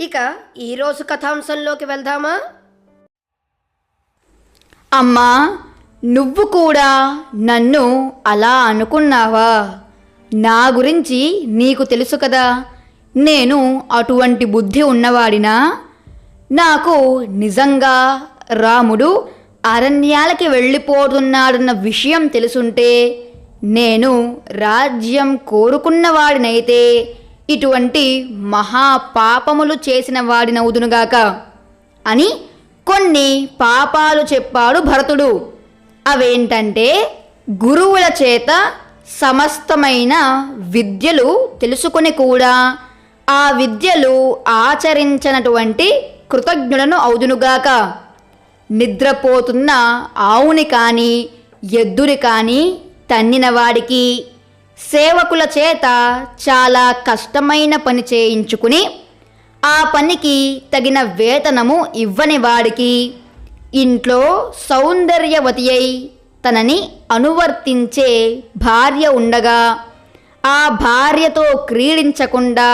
ఇక ఈరోజు కథాంశంలోకి వెళ్దామా? అమ్మా నువ్వు కూడా నన్ను అలా అనుకున్నావా? నా గురించి నీకు తెలుసు కదా. నేను అటువంటి బుద్ధి ఉన్నవాడినా? నాకు నిజంగా రాముడు అరణ్యాలకి వెళ్ళిపోతున్నాడన్న విషయం తెలుసుంటే నేను రాజ్యం కోరుకున్నవాడినైతే ఇటువంటి మహాపాపములు చేసిన వాడినవుదునుగాక అని కొన్ని పాపాలు చెప్పాడు భరతుడు. అవేంటంటే గురువుల చేత సమస్తమైన విద్యలు తెలుసుకుని కూడా ఆ విద్యలు ఆచరించినటువంటి కృతజ్ఞులను అవుదునుగాక నిద్రపోతున్న ఆవుని కానీ ఎద్దుని కానీ తన్నినవాడికి సేవకుల చేత చాలా కష్టమైన పని చేయించుకుని ఆ పనికి తగిన వేతనము ఇవ్వని వాడికి ఇంట్లో సౌందర్యవతి అయి తనని అనువర్తించే భార్య ఉండగా ఆ భార్యతో క్రీడించకుండా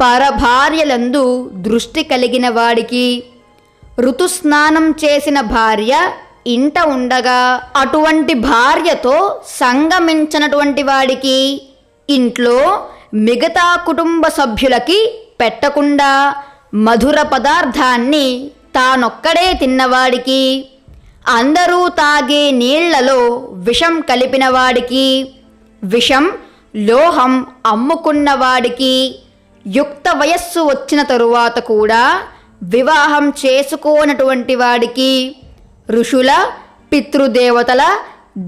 పరభార్యలందు దృష్టి కలిగిన వాడికి ఋతుస్నానం చేసిన భార్య ఇంట ఉండగా అటువంటి భార్యతో సంగమించినటువంటి వాడికి ఇంట్లో మిగతా కుటుంబ సభ్యులకి పెట్టకుండా మధుర పదార్థాన్ని తానొక్కడే తిన్నవాడికి అందరూ తాగే నీళ్ళలో విషం కలిపిన వాడికి విషం లోహం అమ్ముకున్నవాడికి యుక్త వయస్సు వచ్చిన తరువాత కూడా వివాహం చేసుకోనటువంటి వాడికి ఋషుల పితృదేవతల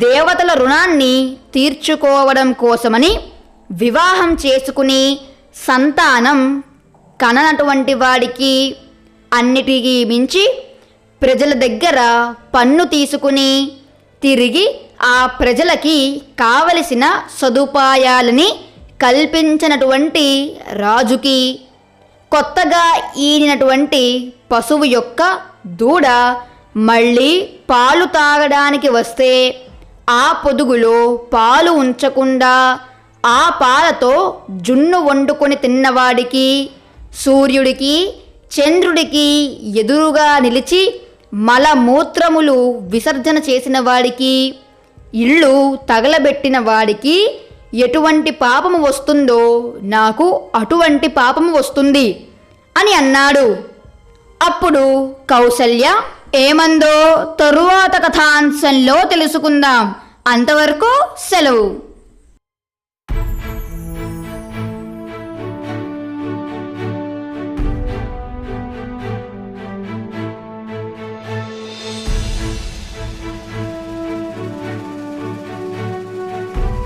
దేవతల రుణాన్ని తీర్చుకోవడం కోసమని వివాహం చేసుకుని సంతానం కననటువంటి వాడికి అన్నిటికీ మించి ప్రజల దగ్గర పన్ను తీసుకుని తిరిగి ఆ ప్రజలకి కావలసిన సదుపాయాలని కల్పించినటువంటి రాజుకి కొత్తగా ఈనినటువంటి పశువు యొక్క దూడ మళ్ళీ పాలు తాగడానికి వస్తే ఆ పొదుగులో పాలు ఉంచకుండా ఆ పాలతో జున్ను వండుకొని తిన్నవాడికి సూర్యుడికి చంద్రుడికి ఎదురుగా నిలిచి మలమూత్రములు విసర్జన చేసిన వాడికి ఇల్లు తగలబెట్టిన వాడికి ఎటువంటి పాపము వస్తుందో నాకు అటువంటి పాపము వస్తుంది అని అన్నాడు. అప్పుడు కౌసల్య ఏమందో తరువాత కథాంశంలో తెలుసుకుందాం. అంతవరకు సెలవు.